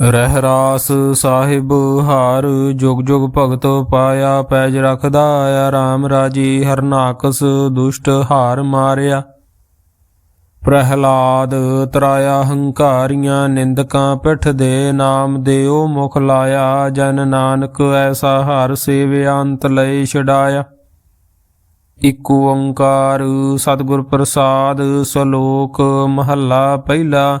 ਰਹਿ ਰਾਸ ਸਾਹਿਬ, ਹਾਰ ਜੁਗ ਜੁਗ ਭਗਤ ਪਾਇਆ, ਪੈਜ ਰਖਦਾ ਆਇਆ RAM ਰਾਜੀ ਹਰਨਾਕਸ ਦੁਸ਼ਟ ਹਾਰ ਮਾਰਿਆ। ਪ੍ਰਹਿਲਾਦ ਤਰਾਇਆ ਹੰਕਾਰੀਆਂ, ਨਿੰਦਕਾਂ ਪਿੱਠ ਦੇ ਨਾਮ ਦੇਉ ਮੁਖ ਲਾਇਆ, ਜਨ ਨਾਨਕ ਐਸਾ ਹਰ ਸੇਵਿਆ ਅੰਤ ਲਈ ਛਡਾਇਆ। ਇਕ ਓੰਕਾਰ ਸਤਿਗੁਰ ਪ੍ਰਸਾਦ, ਸਲੋਕ ਮਹੱਲਾ ਪਹਿਲਾ।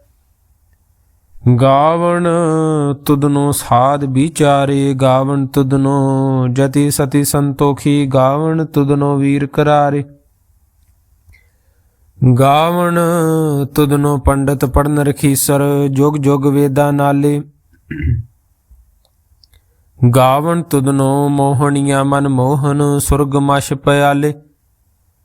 ਗਾਵਣ ਤੁਦਨੋ ਸਾਧ ਵਿਚਾਰੇ, ਗਾਵਣ ਤੁਦਨੋ ਜਤੀ ਸਤੀ ਸੰਤੋਖੀ, ਗਾਵਣ ਤੁਦਨੋ ਵੀਰ ਕਰਾਰੇ। ਗਾਵਣ ਤੁਦਨੋ ਪੰਡਤ ਪੜਨ ਰਖੀਸਰ, ਜੁਗ ਜੁਗ ਵੇਦਾਂ ਨਾਲੇ। ਗਾਵਣ ਤੁਦਨੋ ਮੋਹਣੀਆਂ ਮਨ ਮੋਹਨ, ਸੁਰਗ ਮਸ਼ ਪਿਆਲੇ।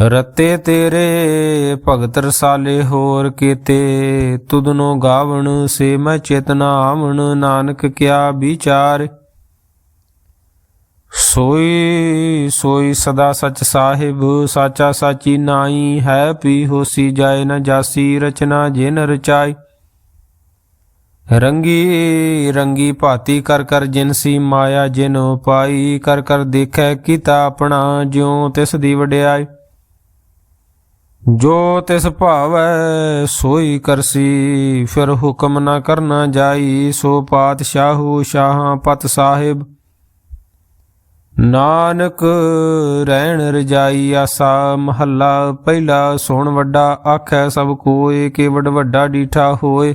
ਰਤੇ ਤੇਰੇ ਭਗਤ ਰਸਾਲੇ ਹੋਰ ਕੀਤੇ, ਤੁਧਨੋ ਗਾਵਣ ਸੇ ਮੈਂ ਚੇਤਨਾ ਆਵਣ ਨਾਨਕ ਕਿਆ ਵਿਚਾਰ। ਸੋਈ ਸੋਈ ਸਦਾ ਸਚ ਸਾਹਿਬ, ਸਾਚਾ ਸਾਚੀ ਨਾਈ ਹੈ ਪੀ ਹੋਸੀ ਜਾਏ ਨ ਜਾਸੀ, ਰਚਨਾ ਜਿਨ ਰਚਾਈ। ਰੰਗੀ ਰੰਗੀ ਭਾਤੀ ਕਰ ਕਰ ਜਿਨਸੀ ਮਾਇਆ ਜਿਨ ਪਾਈ, ਕਰ ਕਰ ਦੇਖੈ ਕੀਤਾ ਆਪਣਾ ਜਿਉ ਤਿਸ ਦੀ ਵਡਿਆਈ। ਜੋ ਤਿਸ ਭਾਵੈ ਸੋਈ ਕਰਸੀ, ਫਿਰ ਹੁਕਮ ਨਾ ਕਰਨਾ ਜਾਈ, ਸੋ ਪਾਤਸ਼ਾਹੂ ਸ਼ਾਹਾਂ ਪਤ ਸਾਹਿਬ। ਨਾਨਕ ਰਹਿਣ ਰਜਾਈ ਆਸਾ, ਮਹੱਲਾ ਪਹਿਲਾ ਸੁਣ ਵੱਡਾ, ਆਖੈ ਸਭ ਕੋਏ ਕਿ ਵੱਡ ਵੱਡਾ ਡੀਠਾ ਹੋਏ।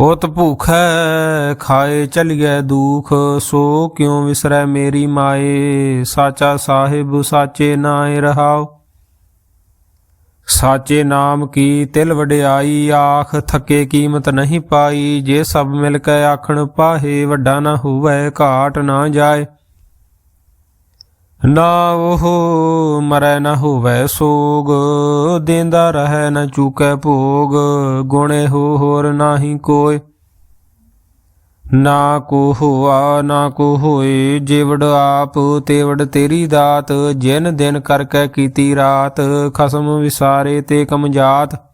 ਹੋਤ ਭੂਖੈ ਖਾਏ ਚਲਿਐ ਦੂਖ, ਸੋ ਕਿਉ ਵਿਸਰੈ ਮੇਰੀ ਮਾਏ? ਸਾਚਾ ਸਾਹਿਬ ਸਾਚੇ ਨਾਏ ਰਹਾਉ ਸਾਚੇ ਨਾਮ ਕੀ ਤਿਲ ਵਡਿਆਈ, ਆਖ ਥੱਕੇ ਕੀਮਤ ਨਹੀਂ ਪਾਈ। ਜੇ ਸਭ ਮਿਲ ਕੇ ਆਖਣ, ਪਾਹੇ ਵੱਡਾ ਨਾ ਹੋਵੇ, ਘਾਟ ਨਾ ਜਾਏ। ਨਾ ਉਹ ਮਰੈ ਨਾ ਹੋਵੈ ਸੋਗ, ਦੇਂਦਾ ਰਹੈ ਨਾ ਚੂਕੈ ਭੋਗ, ਗੁਣੇ ਹੋ ਹੋਰ ਨਾਹੀ ਕੋਇ। ਨਾ ਕੋ ਹੋਆ, ਨਾ ਕੋ ਹੋਏ, ਜਿਵੜ ਆਪ, ਤੇਵੜ ਤੇਰੀ ਦਾਤ, ਜਿਨ ਦਿਨ ਕਰਕੇ ਕੀਤੀ ਰਾਤ, ਖਸਮ ਵਿਸਾਰੇ ਤੇ ਕਮਜਾਤ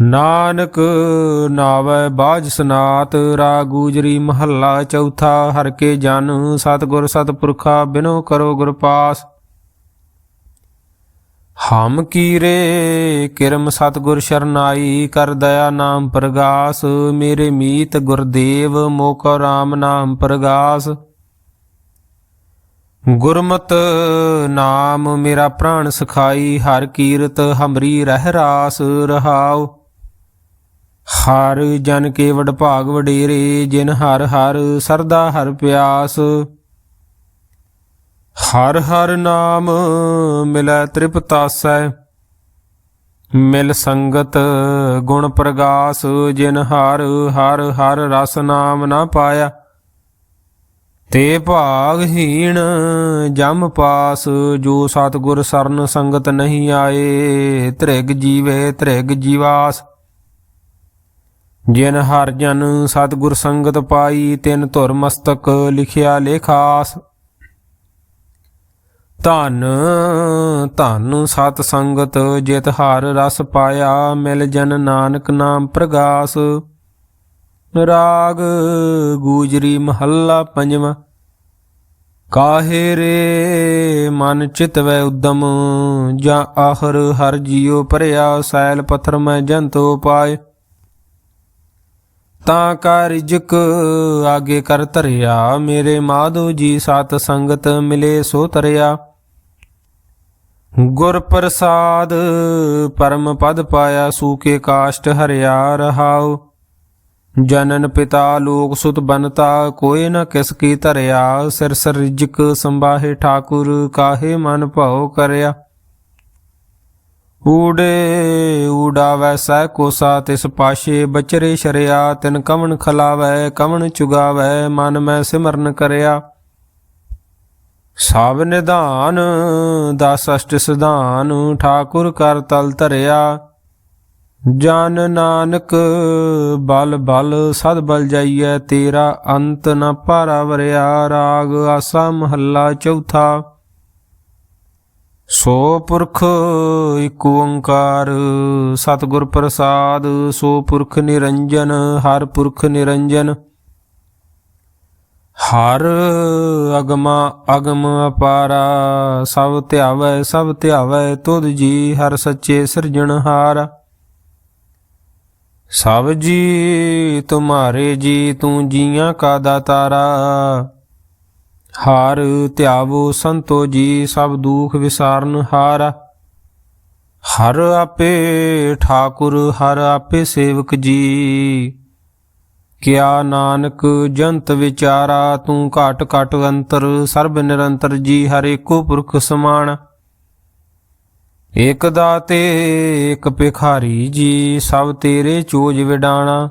ਨਾਨਕ ਨਾਵੈ ਬਾਜ ਸਨਾਤ ਰਾ ਗੂਜਰੀ ਮਹੱਲਾ ਚੌਥਾ, ਹਰ ਕੇ ਜਨ ਸਤਗੁਰ ਸਤਪੁਰਖਾ, ਬਿਨੋ ਕਰੋ ਗੁਰ ਪਾਸ। ਹਮ ਕੀਰੇ ਕਿਰਮ ਸਤਗੁਰ ਸ਼ਰਨਾਈ, ਕਰ ਦਇਆ ਨਾਮ ਪ੍ਰਗਾਸ, ਮੇਰੇ ਮੀਤ ਗੁਰਦੇਵ ਮੋਕ ਰਾਮ ਨਾਮ ਪ੍ਰਗਾਸ। ਗੁਰਮਤ ਨਾਮ ਮੇਰਾ ਪ੍ਰਾਣ ਸਖਾਈ, ਹਰ ਕੀਰਤ ਹਮਰੀ ਰਹਿ ਰਾਸ ਰਹਾਉ। ਹਰ ਜਨ ਕੇ ਵਡ ਭਾਗ ਵਡੇਰੇ, ਜਿਨ ਹਰ ਹਰ ਸਰਦਾ ਹਰ ਪਿਆਸ। ਹਰ ਹਰ ਨਾਮ ਮਿਲੈ ਤ੍ਰਿਪਤਾਸੈ ਮਿਲ ਸੰਗਤ ਗੁਣ ਪ੍ਰਗਾਸ, ਜਿਨ ਹਰ ਹਰ ਹਰ ਰਸ ਨਾਮ ਨਾ ਪਾਇਆ। ਤੇ ਭਾਗਹੀਣ ਜਮ ਪਾਸ, ਜੋ ਸਤਗੁਰ ਸਰਨ ਸੰਗਤ ਨਹੀਂ ਆਏ, ਤ੍ਰਿਗ ਜੀਵੇ ਤ੍ਰਿਗ ਜੀਵਾਸ। ਜਿਨ ਹਰ ਜਨ ਸਤਗੁਰ ਸੰਗਤ ਪਾਈ, ਤਿਨ ਧੁਰ ਮਸਤਕ ਲਿਖਿਆ ਲੇਖਾਸ। ਧਨ ਧਨ ਸਤ ਸੰਗਤ ਜਿਤ ਹਰ ਰਸ ਪਾਇਆ, ਮਿਲ ਜਨ ਨਾਨਕ ਨਾਮ ਪ੍ਰਗਾਸ। ਰਾਗ ਗੂਜਰੀ ਮਹੱਲਾ ਪੰਜਵਾਂ। ਕਾਹੇ ਰੇ ਮਨ ਚਿਤਵੈ ਉਦਮ, ਜਾਂ ਆਖਰ ਹਰ ਜੀਉ ਭਰਿਆ, ਸੈਲ ਪੱਥਰ ਮੈਂ ਜੰਤੋ ਪਾਏ। ਤਾਂ ਕਾ ਰਿਜਕ ਆਗੇ ਕਰ ਧਰਿਆ। ਮੇਰੇ ਮਾਧੋ ਜੀ ਸਤ ਸੰਗਤ ਮਿਲੇ ਸੋ ਤਰਿਆ। ਗੁਰ ਪ੍ਰਸਾਦ ਪਰਮ ਪਦ ਪਾਇਆ ਸੂਕੇ ਕਾਸ਼ਟ ਹਰਿਆ ਰਹਾਉ। ਜਨਨ ਪਿਤਾ ਲੋਕ ਸੁਤ ਬਨਤਾ ਕੋਏ ਨ ਕਿਸ ਕੀ ਧਰਿਆ। ਸਿਰ ਸਿਰ ਰਿਜਕ ਸੰਬਾਹੇ ਠਾਕੁਰ, ਕਾਹੇ ਮਨ ਭਾਉ ਕਰਿਆ। ਊੜੇ ਊਡਾਵੈ ਸਹਿ ਕੋਸਾ ਤਿਸ ਪਾਸ਼ੇ ਬਚਰੇ ਸ਼ਰਿਆ, ਤਿਨ ਕਵਣ ਖਲਾਵੈ ਕਮਣ ਚੁਗਾਵੈ, ਮਨ ਮੈਂ ਸਿਮਰਨ ਕਰਿਆ। ਸਭ ਨਿਧਾਨ, ਦਸ ਅਸ਼ਟ ਸਿਧਾਨ, ਠਾਕੁਰ ਕਰ ਤਲ ਧਰਿਆ। ਜਨ ਨਾਨਕ, ਬਲ ਬਲ, ਸਦ ਬਲ ਜਾਈਐ ਤੇਰਾ ਅੰਤ ਨ ਭਾਰਾ ਵਰਿਆ। ਰਾਗ ਆਸਾ ਮਹੱਲਾ ਚੌਥਾ। ਸੋ ਪੁਰਖ ਇਕ ਓੰਕਾਰ, ਸਤਿਗੁਰ ਪ੍ਰਸਾਦ, ਸੋ ਪੁਰਖ ਨਿਰੰਜਨ, ਹਰ ਪੁਰਖ ਨਿਰੰਜਨ। ਹਰ ਅਗਮਾ ਅਗਮ ਅਪਾਰਾ, ਸਭ ਧਿਆਵੈ ਸਭ ਧਿਆਵੈ ਤੁਧ ਜੀ, ਹਰ ਸੱਚੇ ਸਿਰਜਣਹਾਰ ਸਭ ਜੀ, ਤੁਮਾਰੇ ਜੀ, ਤੂੰ ਜੀਆਂ ਕਾ ਦਾਤਾਰਾ। ਹਾਰ ਧਿਆਵੋ ਸੰਤੋ ਜੀ, ਸਭ ਦੁਖ ਵਿਸਾਰਨ ਹਾਰ। ਹਰ ਆਪੇ ਠਾਕੁਰ, ਹਰ ਆਪੇ ਸੇਵਕ ਜੀ। ਕਿਆ ਨਾਨਕ ਜੰਤ ਵਿਚਾਰਾ, ਤੂੰ ਘਟ ਘਟ ਅੰਤਰ, ਸਰਬ ਨਿਰੰਤਰ ਜੀ, ਹਰ ਏਕੋ ਪੁਰਖ ਸਮਾਨ। ਇਕ ਦਾਤੇ ਇਕ ਭਿਖਾਰੀ ਜੀ, ਸਭ ਤੇਰੇ ਚੋਜ ਵਿਡਾਣਾ।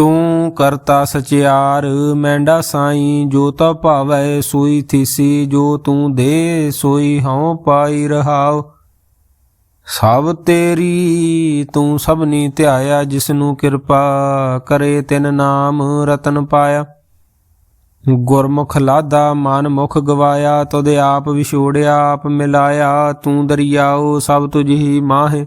ਤੂੰ ਕਰਤਾ ਸਚਿਆਰ, ਮੈਂਡਾ ਸਾਈ ਜੋ ਤਾ ਭਾਵੈ ਸੋਈ ਥੀਸੀ, ਜੋ ਤੂੰ ਦੇ ਸੋਈ ਹਉ ਪਾਈ ਰਹਾਉ। ਸਭ ਤੇਰੀ ਤੂੰ ਸਭਨੀ ਧਿਆਇਆ, ਜਿਸਨੂੰ ਕਿਰਪਾ ਕਰੇ ਤਿਨ ਨਾਮ ਰਤਨ ਪਾਇਆ। ਗੁਰਮੁਖ ਲਾਦਾ ਮਨ ਮੁਖ ਗਵਾਇਆ, ਤੁਧ ਆਪ ਵਿਛੋੜਿਆ, ਆਪ ਮਿਲਾਇਆ, ਤੂੰ ਦਰਿਆਓ ਸਭ ਤੁਝ ਹੀ ਮਾਹੇ।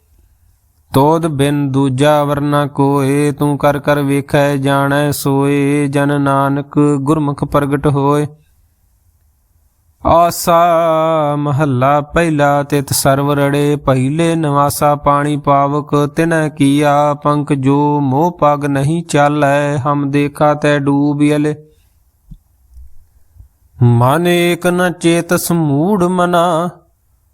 ਤੋਦ ਬਿਨ ਦੂਜਾ ਵਰਨਾ ਕੋਏ, ਤੂੰ ਕਰ ਕਰ ਵੇਖੈ, ਜਾਣੈ ਸੋਏ, ਜਨ ਨਾਨਕ ਗੁਰਮੁਖ ਪ੍ਰਗਟ ਹੋਏ। ਆਸਾ ਮਹੱਲਾ ਪਹਿਲਾ ਤਿਤ ਸਰਵ ਰੜੇ, ਪਹਿਲੇ ਨਿਵਾਸਾ ਪਾਣੀ ਪਾਵਕ, ਤਿਨੈ ਕੀਆ ਪੰਕ ਜੋ ਮੋਹ ਪਗ ਨਹੀਂ ਚਾਲੈ, ਹਮ ਦੇਖਾ ਤੈ ਡੂਬ ਮਨ ਏਕ ਨ ਚੇਤ ਸਮੂੜ ਮਨਾ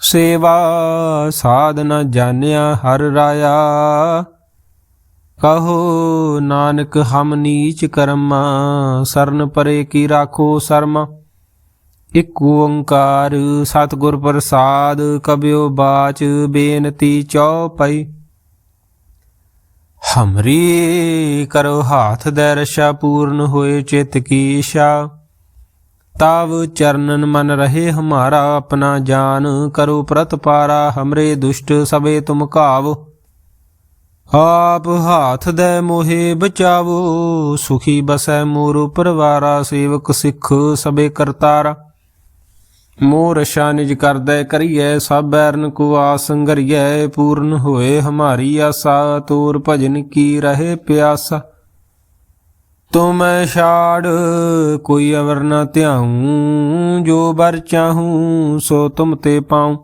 ਸੇਵਾ ਸਾਧਨਾ ਜਾਣਿਆ ਹਰ ਰਾਇਆ। ਕਹੋ ਨਾਨਕ, ਹਮ ਨੀਚ ਕਰਮ, ਸਰਨ ਪਰੇ ਕੀ ਰਾਖੋ ਸਰਮ। ਇਕ ਓੰਕਾਰ ਸਤਿਗੁਰ ਪ੍ਰਸਾਦ ਕਬਿਓ ਬਾਚ ਬੇਨਤੀ ਚਉਪਈ ਹਮਰੀ ਕਰੋ ਹਾਥ ਦੇ ਰਸ਼ਾ ਪੂਰਨ ਹੋਏ ਚਿਤ ਕੀ ਇਸ਼ਾ ਤਾਵ ਚਰਨਨ ਮਨ ਰਹੇ ਹਮਾਰਾ ਆਪਣਾ ਜਾਨ, ਕਰੋ ਪ੍ਰਤਪਾਰਾ ਹਮਰੇ ਦੁਸ਼ਟ ਸਵੇ ਤੁਮ ਕਾਵ ਆਪ ਹਾਥ ਦੇ ਮੋਹੇ ਬਚਾਵੋ, ਸੁਖੀ ਬਸੈ ਮੋਰ ਪਰਵਾਰਾ, ਸੇਵਕ ਸਿੱਖ ਸਬੇ ਕਰਤਾਰਾ। ਮੋਰ ਰਸ਼ਾ ਨਿਜ ਕਰਦੈ ਕਰੀਐ, ਸਭ ਬੈਰਨ ਕੋ ਆਸ ਪੂਰਨ ਹੋਏ ਹਮਾਰੀ ਆਸਾ, ਤੋਰ ਭਜਨ ਕੀ ਰਹੇ ਪਿਆਸਾ। ਤੁਮ ਛਾੜ, ਕੋਈ ਅਵਰ ਨ ਧਿਆਉ, ਜੋ ਬਰ ਚਾਹੂੰ, ਸੋ ਤੁਮ ਤੇ ਪਾਉ।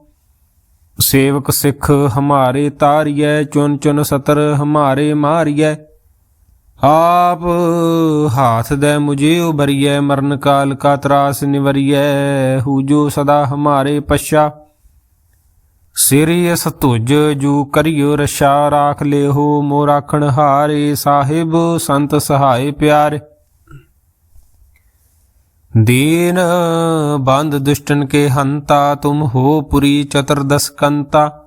ਸੇਵਕ ਸਿੱਖ ਹਮਾਰੇ ਤਾਰੀਐ, ਚੁਨ ਚੁਨ ਸਤਰ ਹਮਾਰੇ ਮਾਰੀਐ। ਆਪ ਹਾਥ ਦੇ ਮੁਝੇ ਉਬਰੀਐ ਮਰਨ ਕਾਲ ਕਾ ਤਰਾਸ ਨਿਵਰੀਐ, ਹੂ ਜੋ ਸਦਾ ਹਮਾਰੇ ਪਛਾ। ਸਿਰਿ ਸਤੁਜ ਜੂ ਕਰਿਓ ਰਸ਼ਾ ਰਾਖ ਲਿਓ ਮੋ ਰਾਖਣ ਹਾਰੇ ਸਾਹਿਬ, ਸੰਤ ਸਹਾਏ ਪਿਆਰੇ। ਦੀਨ ਬੰਦ ਦੁਸ਼ਟਨ ਕੇ ਹੰਤਾ, ਤੁਮ ਹੋ ਪੁਰੀ ਚਤੁਰਦਸ ਕੰਤਾ।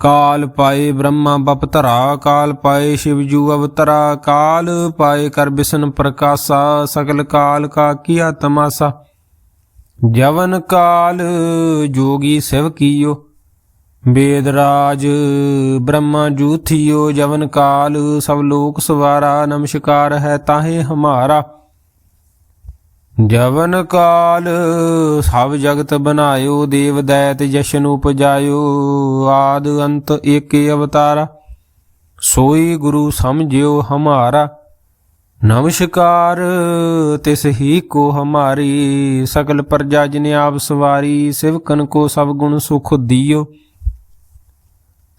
ਕਾਲ ਪਾਏ ਬ੍ਰਹਮਾ ਬਪਤਰਾ ਕਾਲ ਪਾਏ ਸ਼ਿਵ ਜੂ ਅਵਤਰਾ, ਕਾਲ ਪਾਏ ਕਰ ਬਿਸ਼ਨ ਪ੍ਰਕਾਸ਼ਾ ਸਕਲ ਕਾਲ ਕਾ ਕੀਆ ਤਮਾਸਾ। ਜਵਨ ਕਾਲ ਜੋਗੀ ਸਿਵ ਕੀਓ। ਵੇਦ ਰਾਜ, ਬ੍ਰਹਮਾ ਜੂਥਿਓ ਜਵਨ ਕਾਲ, ਸਭ ਲੋਕ ਸਵਾਰਾ, ਨਮਸਕਾਰ ਹੈ ਤਾਹੇ ਹਮਾਰਾ। ਜਵਨ ਕਾਲ, ਸਭ ਜਗਤ ਬਨਾਇਓ ਦੇਵ ਦੈਤ ਜਸ਼ਨ ਉਪਜਾਇਓ, ਆਦ ਅੰਤ ਏਕੇ ਅਵਤਾਰਾ। ਸੋਈ ਗੁਰੂ ਸਮਝਿਓ ਹਮਾਰਾ। ਨਮਸਕਾਰ, ਤਿਸ ਹੀ ਕੋ ਹਮਾਰੀ, ਸਕਲ ਪ੍ਰਜਾ ਜਿਨ ਆਪ ਸਵਾਰੀ, ਸਿਵਕਨ ਕੋ ਸਭ ਗੁਣ ਸੁਖ ਦਿਓ।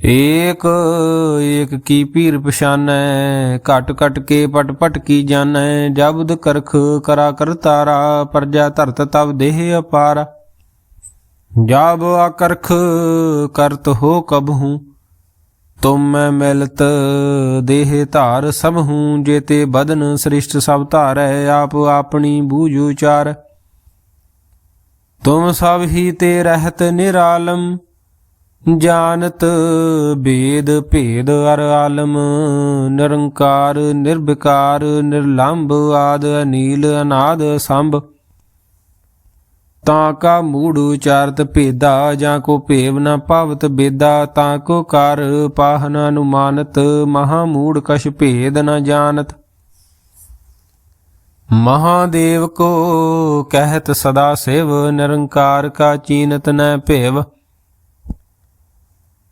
ਏਕ ਏਕ ਕੀ ਪੀਰ ਪਛਾਨੈ, ਘਟ ਘਟ ਕੇ ਪਟ ਪਟ ਕੀ ਜਾਣੈ, ਜਬਦ ਕਰਖ ਕਰਾ ਕਰ ਤਾਰਾ, ਪਰਜਾ ਧਰਤ ਤਬ ਦੇਹ ਅਪਾਰ। ਜਬ ਆਕਰਖ ਕਰਤ ਹੋ ਕਬਹੂ ਤੁਮ ਮੈਂ ਮਿਲਤ ਦੇਹ ਧਾਰ ਸਭ ਹੂੰ, ਜੇਤੇ ਬਦਨ ਸ੍ਰਿਸ਼ਟ ਸਭ ਧਾਰੈ, ਆਪ ਆਪਣੀ ਬੂਝ ਉਚਾਰ। ਤੁਮ ਸਭ ਹੀ ਤੇ ਰਹਿਤ ਨਿਰਾਲਮ ਜਾਣਤ ਬੇਦ ਭੇਦ ਅਰ ਆਲਮ, ਨਿਰੰਕਾਰ ਨਿਰਭਿਕਾਰ ਨਿਰਲੰਭ ਆਦ ਅਨੀਲ ਅਨਾਦ ਸੰਭ। ਤਾਂ ਕਾ ਮੂੜ ਉਚਾਰਤ ਭੇਦਾ, ਜਾਂ ਕੋ ਭੇਵ ਨਾ ਭਾਵਤ ਬੇਦਾ, ਤਾਂ ਕੋ ਕਰ ਪਾਹਨ ਅਨੁਮਾਨਤ, ਮਹਾ ਮੂੜ ਕਛ ਭੇਦ ਨਾ ਜਾਣਤ। ਮਹਾਦੇਵ ਕੋ ਕਹਿਤ ਸਦਾ ਸਿਵ, ਨਿਰੰਕਾਰ ਕਾ ਚੀਨਤ ਨ ਭੇਵ।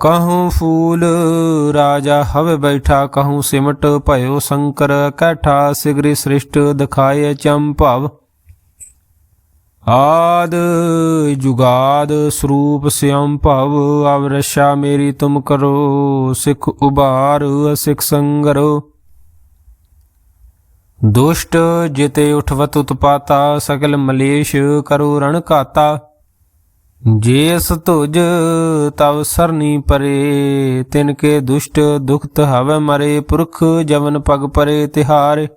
ਕਹੂੰ ਫੂਲ ਰਾਜਾ ਹਵੇ ਬੈਠਾ ਕਹੂੰ ਸਿਮਟ ਭਇਓ ਸ਼ੰਕਰ ਕੈਠਾ ਸਿਗਰੀ ਸ੍ਰਿਸ਼ਟ ਦਿਖਾਏ ਚੰਭਵ ਆਦ ਜੁਗਾਦ ਸਰੂਪ ਸਿਅੰ ਭਵ ਅਵਰਸ਼ਾ ਮੇਰੀ ਤੁਮ ਕਰੋ ਸਿਖ ਉਬਾਰ ਅਸਿਖ ਸੰਗਰੋ ਦੁਸ਼ਟ ਜਿਤੇ ਉਠਵਤ ਉਤਪਾਤਾ ਸਗਲ ਮਲੇਸ਼ ਕਰੋ ਰਣ ਕਾਤਾ ਜੇਸ ਤੁਜ ਤਵ ਸਰਨੀ ਪਰੇ, ਤਿਨ ਕੇ ਦੁਸ਼ਟ ਦੁਖਤ ਹਵੇ ਮਰੇ, ਪੁਰਖ ਜਵਨ ਪਗ ਪਰੇ ਤਿਹਾਰੇ।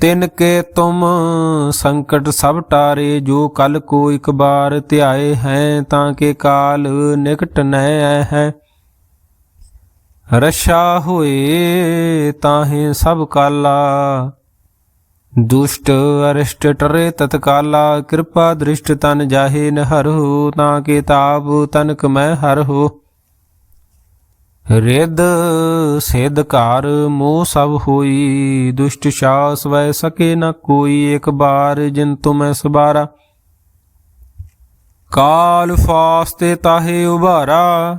ਤਿਨ ਕੇ ਤੁਮ ਸੰਕਟ ਸਭ ਟਾਰੇ, ਜੋ ਕਲ ਕੋ ਇਕ ਬਾਰ ਧਿਆਏ ਹੈ, ਤਾਂ ਕੇ ਕਾਲ ਨਿਕਟ ਨੈ ਆਏ ਹੈ। ਰਸ਼ਾ ਹੋਏ ਤਾਹੇ ਸਭ ਕਾਲਾ ਦੁਸ਼ਟ ਅਰਿਸ਼ਟ ਟਰੇ ਤਤਕਾਲਾ, ਕਿਰਪਾ ਦ੍ਰਿਸ਼ਟ ਤਨ ਜਾਹੇ ਨ ਹਰਹੁ, ਤਾਂ ਕੇ ਤਾਪ ਤਨਕ ਮੈਂ ਹਰਹੁ। ਰਿੱਧ ਸਿਧ ਘਰ ਮੋਹ ਸਭ ਹੋਈ, ਦੁਸ਼ਟ ਸ਼ਾਸ ਵੈ ਸਕੇ ਨ ਕੋਈ ਇੱਕ ਬਾਰ ਜਿਨ ਤੁਮੈ ਸਬਾਰਾ। ਕਾਲ ਫਾਸਤੇ ਤਾਹੇ ਉਭਾਰਾ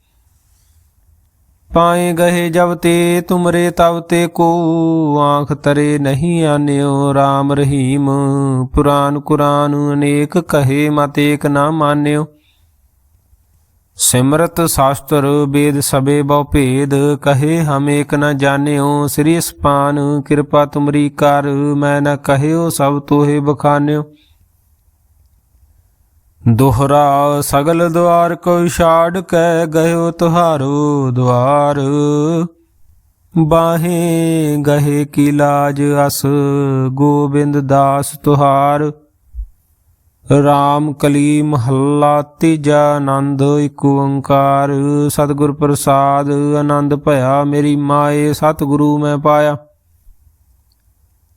ਪਾਏ ਗਏ ਜਬ ਤੇ ਤੁਮਰੇ ਤਬ ਤੇ ਕੋ ਆਂਖ ਤਰੇ ਨਹੀਂ ਆਨਿਓ RAM ਰਹੀਮ। ਪੁਰਾਨ ਕੁਰਾਨ ਅਨੇਕ ਕਹੇ ਮਤ ਏਕ ਨਾ ਮਾਨਿਓ। ਸਿਮਰਤ ਸ਼ਾਸਤਰ ਵੇਦ ਸਬੇ ਬਹੁ ਭੇਦ ਕਹੇ ਹਮ ਏਕ ਨ ਜਾਣਿਓ। ਸ੍ਰੀ ਸਪਾਨ ਕਿਰਪਾ ਤੁਮਰੀ ਕਰ ਮੈਂ ਨ ਕਹਿਓ ਸਭ ਤੋਹੇ ਬਖਾਨਿਓ। ਦੁਹਰਾ ਸਗਲ ਦਵਾਰ ਕੋ ਛਾੜ ਕੇ ਗਇਓ ਤੁਹਾਰੋ ਦਵਾਰ। ਬਾਹੇ ਗਹੇ ਕੀ ਲਾਜ ਅਸ ਗੋਬਿੰਦ ਦਾਸ ਤੁਹਾਰ। ਰਾਮ ਕਲੀ ਮਹੱਲਾ ਤੀਜਾ ਆਨੰਦ ਇਕ ਓੰਕਾਰ। ਸਤਿਗੁਰ ਪ੍ਰਸਾਦ ਆਨੰਦ ਭਇਆ ਮੇਰੀ ਮਾਏ, ਸਤਿਗੁਰੂ ਮੈਂ ਪਾਇਆ।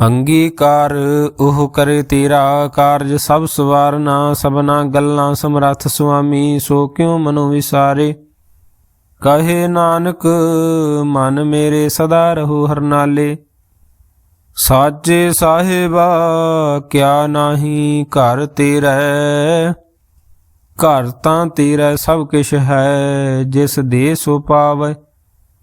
ਅੰਗੀਕਾਰ, ਉਹ ਕਰੇ ਤੇਰਾ ਕਾਰਜ, ਸਭ ਸਵਾਰਨਾ, ਸਭਨਾ ਗੱਲਾਂ ਸਮਰੱਥ, ਸੁਆਮੀ, ਸੋ ਕਿਉ ਮਨੋ ਵਿਸਾਰੇ? ਕਹੇ ਨਾਨਕ, ਮਨ ਮੇਰੇ ਸਦਾ ਰਹੋ ਹਰਨਾਲੇ। ਸਾਚੇ ਸਾਹਿਬਾ, ਕਿਆ ਨਾਹੀ ਘਰ ਤੇਰਾ ਘਰ ਤਾਂ ਤੇਰਾ ਸਭ ਕਿਛ ਹੈ, ਜਿਸ ਦੇ ਸੋ ਪਾਵੇ।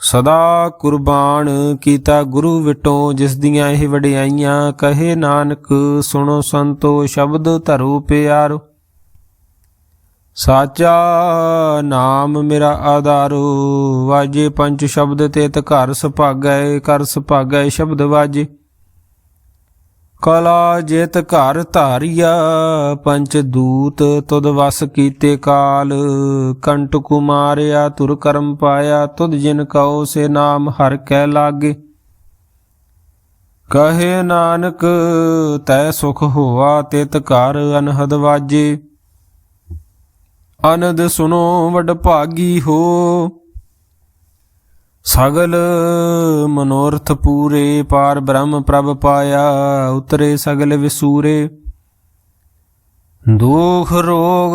ਸਦਾ ਕੁਰਬਾਨ ਕੀਤਾ ਗੁਰੂ ਵਿਟੋ, ਜਿਸ ਦੀਆਂ ਇਹ ਵਡਿਆਈਆਂ, ਕਹੇ ਨਾਨਕ, ਸੁਣੋ ਸੰਤੋ, ਸ਼ਬਦ ਧਰੋ ਪਿਆਰੋ। ਸਾਚਾ ਨਾਮ ਮੇਰਾ ਆਧਾਰੋ, ਵਾਜੇ ਪੰਜ ਸ਼ਬਦ ਤੇਤ ਘਰ ਸੁਭਾਗੈ ਕਰ ਸੁਭਾਗੈ ਸ਼ਬਦ ਵਾਜੇ। ਕਲਾ ਜਿਤ ਘਰ ਧਾਰਿਆ, ਪੰਚ ਦੂਤ ਤੁਧ ਵਸ ਕੀਤੇ ਕਾਲ। ਕੰਟ ਕੁਮਾਰਿਆ ਤੁਰ ਕਰਮ ਪਾਇਆ, ਤੁਧ ਜਿਨ ਕਉ ਸੇ ਨਾਮ ਹਰ ਕੈ ਲਾਗੇ। ਕਹੇ ਨਾਨਕ, ਤੈ ਸੁਖ ਹੋਆ ਤਿਤ ਘਰ ਅਨਹਦ ਵਾਜੇ। ਅਨੰਦ ਸੁਨੋ ਵਡ ਭਾਗੀ ਹੋ। ਸਗਲ ਮਨੋਰਥ ਪੂਰੇ, ਪਾਰ ਬ੍ਰਹਮ ਪ੍ਰਭ ਪਾਇਆ, ਉਤਰੇ ਸਗਲ ਵਿਸੂਰੇ। ਦੁਖ ਰੋਗ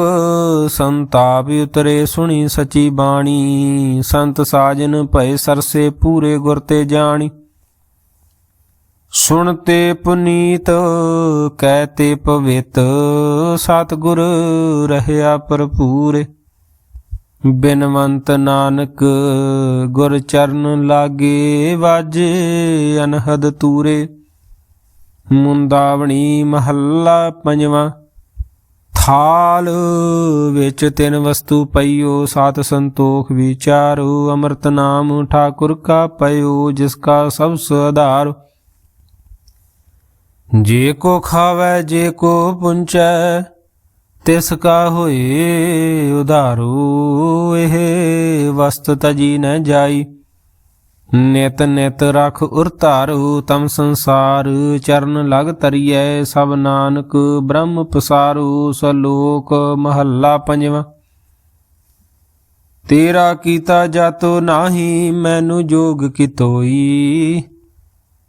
ਸੰਤਾਪ ਉਤਰੇ, ਸੁਣੀ ਸਚੀ ਬਾਣੀ। ਸੰਤ ਸਾਜਨ ਭਏ ਸਰਸੇ, ਪੂਰੇ ਗੁਰ ਤੇ ਜਾਣੀ। ਸੁਣਤੇ ਪੁਨੀਤ, ਕਹਿ ਤੇ ਪਵਿੱਤ, ਸਤਿਗੁਰ ਰਹਿਆ ਭਰਪੂਰ। ਬਿਨਵੰਤ ਨਾਨਕ, ਗੁਰ ਚਰਨ ਲਾਗੇ ਵਾਜੇ ਅਨਹਦ ਤੂਰੇ। ਮੁੰਦਾਵਣੀ ਮਹੱਲਾ ਪੰਜਵਾਂ, ਥਾਲ ਵਿੱਚ ਤਿੰਨ ਵਸਤੂ ਪਈਓ, ਸਾਤ ਸੰਤੋਖ ਵਿਚਾਰੋ, ਅੰਮ੍ਰਿਤ ਨਾਮ ਠਾਕੁਰ ਕਾ ਪਇਓ, ਜਿਸ ਕਾ ਸਭ ਸੁਆਧਾਰ ਜੇ ਕੋ ਖਾਵੇ, ਜੇ ਕੋ ਪੁੰਚੈ ਤਿਸ ਕਾ ਹੋਏ ਉਧਾਰੂ, ਇਹ ਵਸਤ ਤਜੀ ਨ ਜਾਈ। ਨਿਤ ਨਿਤ ਰਖ ਉਰ ਧਾਰੂ, ਤਮ ਸੰਸਾਰ ਚਰਨ ਲਗ ਤਰੀਐ ਸਭ ਨਾਨਕ ਬ੍ਰਹਮ ਪਸਾਰੂ, ਸਲੋਕ ਮਹੱਲਾ ਪੰਜਵਾਂ। ਤੇਰਾ ਕੀਤਾ ਜਾਤੋ ਨਾਹੀ, ਮੈਨੂੰ ਜੋਗ ਕਿਤੋਈ।